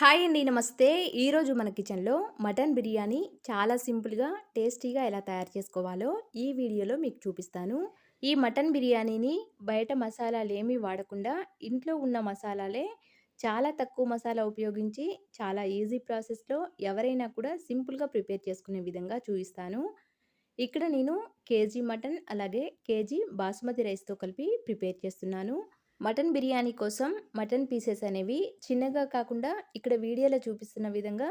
Hi అండి నమస్తే. ఈరోజు మన కిచెన్లో మటన్ బిర్యానీ చాలా సింపుల్గా టేస్టీగా ఎలా తయారు చేసుకోవాలో ఈ వీడియోలో మీకు చూపిస్తాను. ఈ మటన్ బిర్యానీని బయట మసాలాలు ఏమీ వాడకుండా ఇంట్లో ఉన్న మసాలాలే చాలా తక్కువ మసాలా ఉపయోగించి చాలా ఈజీ ప్రాసెస్లో ఎవరైనా కూడా సింపుల్గా ప్రిపేర్ చేసుకునే విధంగా చూపిస్తాను. ఇక్కడ నేను కేజీ మటన్ అలాగే కేజీ బాసుమతి రైస్తో కలిపి ప్రిపేర్ చేస్తున్నాను. మటన్ బిర్యానీ కోసం మటన్ పీసెస్ అనేవి చిన్నగా కాకుండా ఇక్కడ వీడియోలో చూపిస్తున్న విధంగా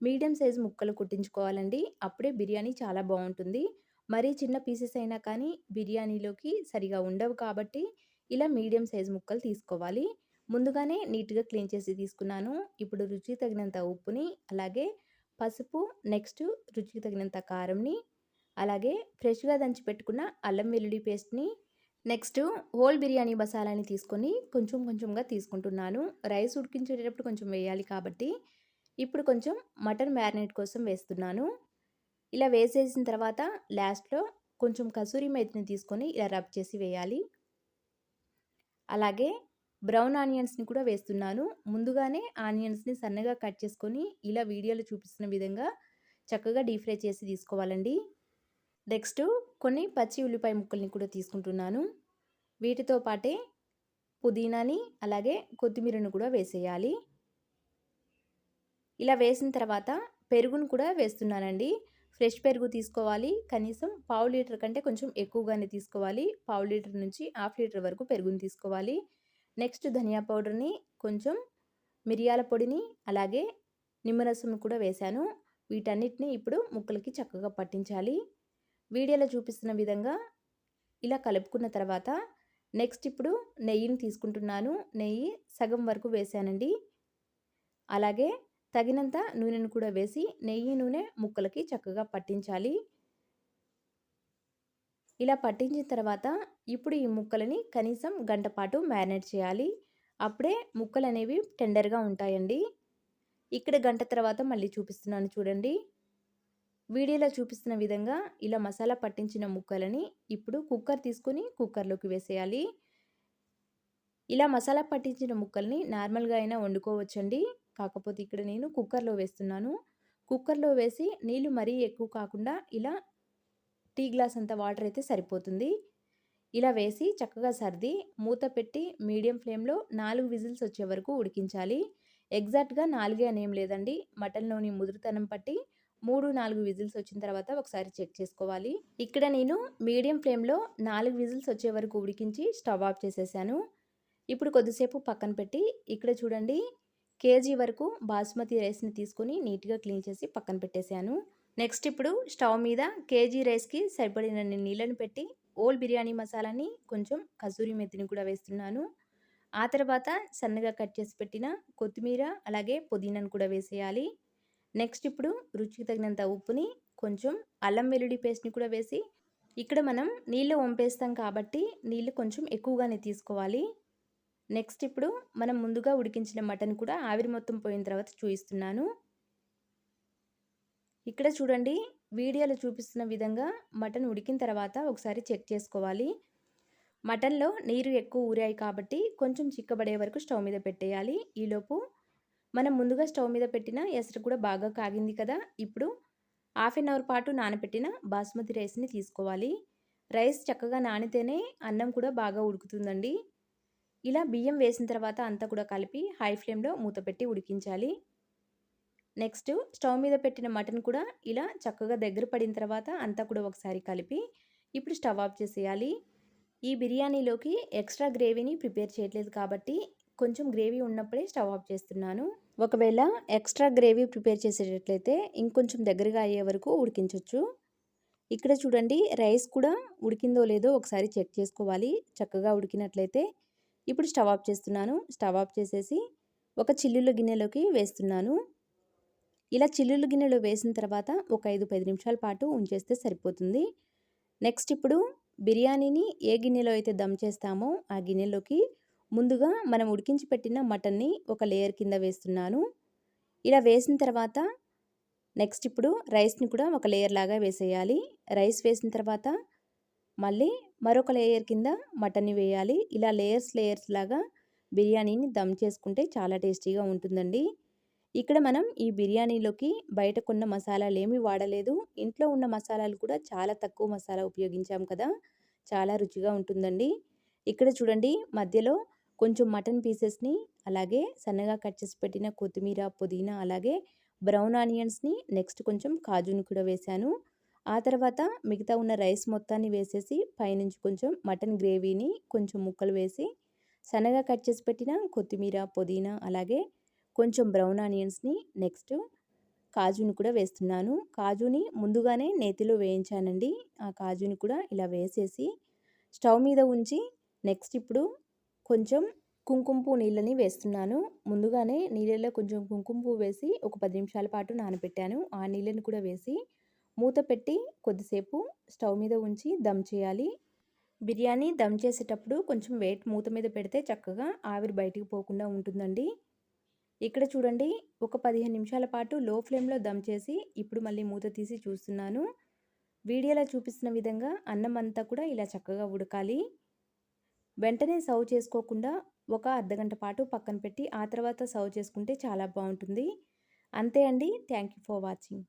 మీడియం సైజ్ ముక్కలు కుట్టించుకోవాలండి. అప్పుడే బిర్యానీ చాలా బాగుంటుంది. మరీ చిన్న పీసెస్ అయినా కానీ బిర్యానీలోకి సరిగా ఉండవు కాబట్టి ఇలా మీడియం సైజ్ ముక్కలు తీసుకోవాలి. ముందుగానే నీట్గా క్లీన్ చేసి తీసుకున్నాను. ఇప్పుడు రుచికి తగినంత ఉప్పుని అలాగే పసుపు నెక్స్ట్ రుచికి తగినంత కారంని అలాగే ఫ్రెష్గా దంచి పెట్టుకున్న అల్లం వెల్లుల్లి పేస్ట్ని నెక్స్ట్ హోల్ బిర్యానీ మసాలాని తీసుకొని కొంచెం కొంచెంగా తీసుకుంటున్నాను. రైస్ ఉడికించేటప్పుడు కొంచెం వేయాలి కాబట్టి ఇప్పుడు కొంచెం మటన్ మ్యారినేట్ కోసం వేస్తున్నాను. ఇలా వేసేసిన తర్వాత లాస్ట్లో కొంచెం కసూరి మేతిని తీసుకొని ఇలా రబ్ చేసి వేయాలి. అలాగే బ్రౌన్ ఆనియన్స్ని కూడా వేస్తున్నాను. ముందుగానే ఆనియన్స్ని సన్నగా కట్ చేసుకొని ఇలా వీడియోలో చూపిస్తున్న విధంగా చక్కగా డీప్ ఫ్రై చేసి తీసుకోవాలండి. నెక్స్ట్ కొన్ని పచ్చి ఉల్లిపాయ ముక్కల్ని కూడా తీసుకుంటున్నాను. వీటితో పాటే పుదీనాని అలాగే కొత్తిమీరను కూడా వేసేయాలి. ఇలా వేసిన తర్వాత పెరుగును కూడా వేస్తున్నానండి. ఫ్రెష్ పెరుగు తీసుకోవాలి. కనీసం పావు లీటర్ కంటే కొంచెం ఎక్కువగానే తీసుకోవాలి. పావు లీటర్ నుంచి హాఫ్ లీటర్ వరకు పెరుగుని తీసుకోవాలి. నెక్స్ట్ ధనియా పౌడర్ని కొంచెం మిరియాల పొడిని అలాగే నిమ్మరసం కూడా వేశాను. వీటన్నిటిని ఇప్పుడు ముక్కలకి చక్కగా పట్టించాలి. వీడియోలో చూపిస్తున్న విధంగా ఇలా కలుపుకున్న తర్వాత నెక్స్ట్ ఇప్పుడు నెయ్యిని తీసుకుంటున్నాను. నెయ్యి సగం వరకు వేసానండి. అలాగే తగినంత నూనెను కూడా వేసి నెయ్యి నూనె ముక్కలకి చక్కగా పట్టించాలి. ఇలా పట్టించిన తర్వాత ఇప్పుడు ఈ ముక్కలని కనీసం గంట పాటు మ్యారినేట్ చేయాలి. అప్పుడే ముక్కలు అనేవి టెండర్గా ఉంటాయండి. ఇక్కడ గంట తర్వాత మళ్ళీ చూపిస్తున్నాను చూడండి. వీడియోలో చూపిస్తున్న విధంగా ఇలా మసాలా పట్టించిన ముక్కలని ఇప్పుడు కుక్కర్ తీసుకొని కుక్కర్లోకి వేసేయాలి. ఇలా మసాలా పట్టించిన ముక్కల్ని నార్మల్గా అయినా వండుకోవచ్చండి. కాకపోతే ఇక్కడ నేను కుక్కర్లో వేస్తున్నాను. కుక్కర్లో వేసి నీళ్ళు మరీ ఎక్కువ కాకుండా ఇలా టీ గ్లాస్ అంత వాటర్ అయితే సరిపోతుంది. ఇలా వేసి చక్కగా సర్ది మూత పెట్టి మీడియం ఫ్లేమ్లో నాలుగు విజిల్స్ వచ్చే వరకు ఉడికించాలి. ఎగ్జాక్ట్గా నాలుగే అనేం లేదండి. మటన్లోని ముదురుతనం పట్టి మూడు నాలుగు విజిల్స్ వచ్చిన తర్వాత ఒకసారి చెక్ చేసుకోవాలి. ఇక్కడ నేను మీడియం ఫ్లేమ్లో నాలుగు విజిల్స్ వచ్చే వరకు ఉడికించి స్టవ్ ఆఫ్ చేసేసాను. ఇప్పుడు కొద్దిసేపు పక్కన పెట్టి ఇక్కడ చూడండి కేజీ వరకు బాస్మతి రైస్ని తీసుకొని నీట్గా క్లీన్ చేసి పక్కన పెట్టేశాను నెక్స్ట్ ఇప్పుడు స్టవ్ మీద కేజీ రైస్కి సరిపడినన్ని నీళ్ళని పెట్టి ఓల్ బిర్యానీ మసాలాని కొంచెం కసూరి మెత్తిని కూడా వేస్తున్నాను. ఆ తర్వాత సన్నగా కట్ చేసి పెట్టిన కొత్తిమీర అలాగే పుదీనాను కూడా వేసేయాలి. నెక్స్ట్ ఇప్పుడు రుచికి తగినంత ఉప్పుని కొంచెం అల్లం వెల్లుల్లి పేస్ట్ని కూడా వేసి ఇక్కడ మనం నీళ్ళు వంపేస్తాం కాబట్టి నీళ్ళు కొంచెం ఎక్కువగానే తీసుకోవాలి. నెక్స్ట్ ఇప్పుడు మనం ముందుగా ఉడికించిన మటన్ కూడా ఆవిరి మొత్తం పోయిన తర్వాత చూపిస్తున్నాను ఇక్కడ చూడండి వీడియోలో చూపిస్తున్న విధంగా మటన్ ఉడికిన తర్వాత ఒకసారి చెక్ చేసుకోవాలి. మటన్లో నీరు ఎక్కువ ఊరాయి కాబట్టి కొంచెం చిక్కబడే వరకు స్టవ్ మీద పెట్టేయాలి. ఈలోపు మనం ముందుగా స్టవ్ మీద పెట్టిన ఎసరు కూడా బాగా కాగింది కదా. ఇప్పుడు హాఫ్ అన్ అవర్ పాటు నానబెట్టిన బాస్మతి రైస్ని తీసుకోవాలి. రైస్ చక్కగా నానితేనే అన్నం కూడా బాగా ఉడుకుతుందండి. ఇలా బియ్యం వేసిన తర్వాత అంతా కూడా కలిపి హై ఫ్లేమ్లో మూత పెట్టి ఉడికించాలి. నెక్స్ట్ స్టవ్ మీద పెట్టిన మటన్ కూడా ఇలా చక్కగా దగ్గర పడిన తర్వాత అంతా కూడా ఒకసారి కలిపి ఇప్పుడు స్టవ్ ఆఫ్ చేసేయాలి. ఈ బిర్యానీలోకి ఎక్స్ట్రా గ్రేవీని ప్రిపేర్ చేయట్లేదు కాబట్టి కొంచెం గ్రేవీ ఉన్నప్పుడే స్టవ్ ఆఫ్ చేస్తున్నాను. ఒకవేళ ఎక్స్ట్రా గ్రేవీ ప్రిపేర్ చేసేటట్లయితే ఇంకొంచెం దగ్గరగా అయ్యే వరకు ఉడికించవచ్చు ఇక్కడ చూడండి రైస్ కూడా ఉడికిందో లేదో ఒకసారి చెక్ చేసుకోవాలి. చక్కగా ఉడికినట్లయితే ఇప్పుడు స్టవ్ ఆఫ్ చేస్తున్నాను. స్టవ్ ఆఫ్ చేసేసి ఒక చిల్లుల గిన్నెలోకి వేస్తున్నాను. ఇలా చిల్లుల గిన్నెలో వేసిన తర్వాత ఒక ఐదు పది నిమిషాల పాటు ఉంచేస్తే సరిపోతుంది. నెక్స్ట్ ఇప్పుడు బిర్యానీని ఏ గిన్నెలో అయితే దమ్ చేస్తామో ఆ గిన్నెలోకి ముందుగా మనం ఉడికించి పెట్టిన మటన్ని ఒక లేయర్ కింద వేస్తున్నాను ఇలా వేసిన తర్వాత నెక్స్ట్ ఇప్పుడు రైస్ని కూడా ఒక లేయర్ లాగా వేసేయాలి రైస్ వేసిన తర్వాత మళ్ళీ మరొక లేయర్ కింద మటన్ని వేయాలి ఇలా లేయర్స్ లేయర్స్ లాగా బిర్యానీని దమ్ చేసుకుంటే చాలా టేస్టీగా ఉంటుందండి ఇక్కడ మనం ఈ బిర్యానీలోకి బయట కొన్న మసాలాలేమీ వాడలేదు. ఇంట్లో ఉన్న మసాలాలు కూడా చాలా తక్కువ మసాలా ఉపయోగించాం కదా! చాలా రుచిగా ఉంటుందండి. ఇక్కడ చూడండి మధ్యలో కొంచెం మటన్ పీసెస్‌ని అలాగే సన్నగా కట్ చేసి పెట్టిన కొత్తిమీర, పుదీనా అలాగే బ్రౌన్ ఆనియన్స్‌ని నెక్స్ట్ కొంచెం కాజుని కూడా వేశాను. ఆ తర్వాత మిగతా ఉన్న రైస్ మొత్తాన్ని వేసేసి పైనుంచి కొంచెం మటన్ గ్రేవీని కొంచెం ముక్కలు వేసి సన్నగా కట్ చేసి పెట్టిన కొత్తిమీర, పుదీనా అలాగే కొంచెం బ్రౌన్ ఆనియన్స్‌ని నెక్స్ట్ కాజుని కూడా వేస్తున్నాను. కాజుని ముందుగానే నేతిలో వేయించానండి. ఆ కాజుని కూడా ఇలా వేసేసి స్టవ్ మీద ఉంచి నెక్స్ట్ ఇప్పుడు కొంచెం కుంకుమ పువ్వు నీళ్ళని వేస్తున్నాను. ముందుగానే నీళ్ళలో కొంచెం కుంకుమ పువ్వు వేసి ఒక పది నిమిషాల పాటు నానబెట్టాను. ఆ నీళ్ళని కూడా వేసి మూత పెట్టి కొద్దిసేపు స్టవ్ మీద ఉంచి దమ్ చేయాలి. బిర్యానీ దమ్ చేసేటప్పుడు కొంచెం వెయిట్ మూత మీద పెడితే చక్కగా ఆవిరి బయటికి పోకుండా ఉంటుందండి. ఇక్కడ చూడండి ఒక 15 నిమిషాల పాటు లో ఫ్లేమ్‌లో దమ్ చేసి ఇప్పుడు మళ్ళీ మూత తీసి చూస్తున్నాను. వీడియోలో చూపిస్తున్న విధంగా అన్నం అంతా కూడా ఇలా చక్కగా ఉడకాలి. వెంటనే సర్వ్ చేసుకోకుండా ఒక అర్ధగంట పాటు పక్కన పెట్టి ఆ తర్వాత సర్వ్ చేసుకుంటే చాలా బాగుంటుంది అంతే అండి. Thank you for watching.